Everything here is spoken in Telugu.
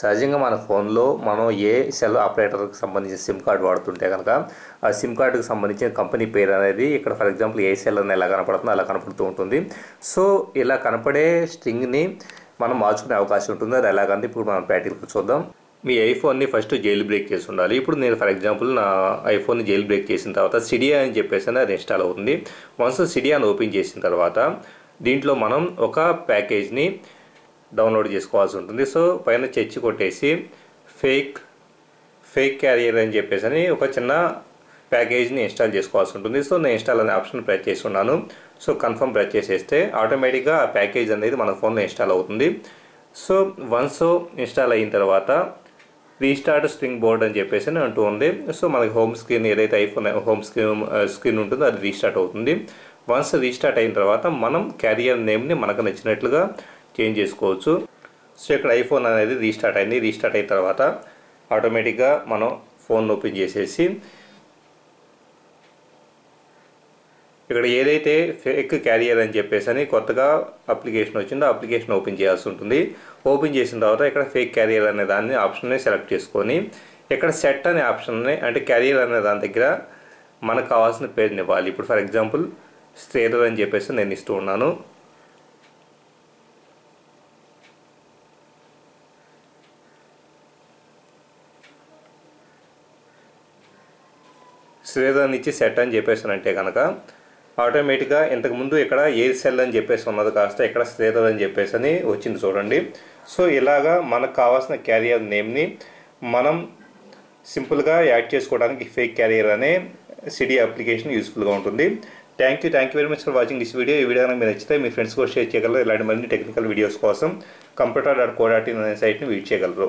సహజంగా మన ఫోన్లో మనం ఏ సెల్ ఆపరేటర్కి సంబంధించిన సిమ్ కార్డు వాడుతుంటే కనుక ఆ సిమ్ కార్డుకి సంబంధించిన కంపెనీ పేరు అనేది ఇక్కడ ఫర్ ఎగ్జాంపుల్ ఏ సెల్ అని ఎలా కనపడుతుందో అలా కనపడుతూ ఉంటుంది. సో ఇలా కనపడే స్ట్రింగ్ని మనం మార్చుకునే అవకాశం ఉంటుంది. అది ఎలాగంటే ఇప్పుడు మనం ప్రాక్టికల్గా చూద్దాం. మీ ఐఫోన్ని ఫస్ట్ జైల్ బ్రేక్ చేసి ఉండాలి. ఇప్పుడు నేను ఫర్ ఎగ్జాంపుల్ నా ఐఫోన్ని జైల్ బ్రేక్ చేసిన తర్వాత సిడియా అని చెప్పేసి అది ఇన్స్టాల్ అవుతుంది. వన్స్ సిడియాని ఓపెన్ చేసిన తర్వాత దీంట్లో మనం ఒక ప్యాకేజ్ని డౌన్లోడ్ చేసుకోవాల్సి ఉంటుంది. సో పైన చర్చి కొట్టేసి ఫేక్ ఫేక్ క్యారియర్ అని చెప్పేసి అని ఒక చిన్న ప్యాకేజ్ని ఇన్స్టాల్ చేసుకోవాల్సి ఉంటుంది. సో నేను ఇన్స్టాల్ అనే ఆప్షన్ ప్రెస్ చేసి ఉన్నాను. సో కన్ఫర్మ్ ప్రెస్ చేసేస్తే ఆటోమేటిక్గా ఆ ప్యాకేజ్ అనేది మన ఫోన్లో ఇన్స్టాల్ అవుతుంది. సో వన్స్ ఇన్స్టాల్ అయిన తర్వాత రీస్టార్ట్ స్ట్రింగ్ బోర్డ్ అని చెప్పేసి అని అంటూ ఉంది. సో మనకి హోమ్ స్క్రీన్ ఏదైతే ఐఫోన్ హోమ్ స్క్రీన్ స్క్రీన్ ఉంటుందో అది రీస్టార్ట్ అవుతుంది. వన్స్ రీస్టార్ట్ అయిన తర్వాత మనం క్యారియర్ నేమ్ని మనకు నచ్చినట్లుగా చేంజ్ చేసుకోవచ్చు. సో ఇక్కడ ఐఫోన్ అనేది రీస్టార్ట్ అయింది. రీస్టార్ట్ అయిన తర్వాత ఆటోమేటిక్గా మనం ఫోన్ ఓపెన్ చేసేసి ఇక్కడ ఏదైతే ఫేక్ క్యారియర్ అని చెప్పేసి అని కొత్తగా అప్లికేషన్ వచ్చిందో అప్లికేషన్ ఓపెన్ చేయాల్సి ఉంటుంది. ఓపెన్ చేసిన తర్వాత ఇక్కడ ఫేక్ క్యారియర్ అనే దాన్ని ఆప్షన్ని సెలెక్ట్ చేసుకొని ఇక్కడ సెట్ అనే ఆప్షన్ని అంటే క్యారియర్ అనే దాని దగ్గర మనకు కావాల్సిన పేరుని ఇవ్వాలి. ఇప్పుడు ఫర్ ఎగ్జాంపుల్ స్ట్రేటర్ అని చెప్పేసి నేను ఇస్తూ ఉన్నాను. శ్రీధర్ ఇచ్చి సెట్ అని చెప్పేసానంటే కనుక ఆటోమేటిక్గా ఇంతకుముందు ఇక్కడ ఎయిర్ సెల్ అని చెప్పేసి ఉన్నది కాస్త ఇక్కడ శ్రీధర్ అని చెప్పేసి అని వచ్చింది చూడండి. సో ఇలాగా మనకు కావాల్సిన క్యారియర్ నేమ్ని మనం సింపుల్గా యాడ్ చేసుకోవడానికి ఫేక్ క్యారియర్ అనే సిడి అప్లికేషన్ యూస్ఫుల్గా ఉంటుంది. Thank you thank you very much for watching this video ఈ వీడియో కనుక మీరు నచ్చితే మీ ఫ్రెండ్స్ కూడా షేర్ చేయగలరు. ఇలాంటి మరిన్ని టెక్నికల్ వీడియోస్ కోసం computer dot co dot in అనే సైట్ని వీడ్ చేయగలరు.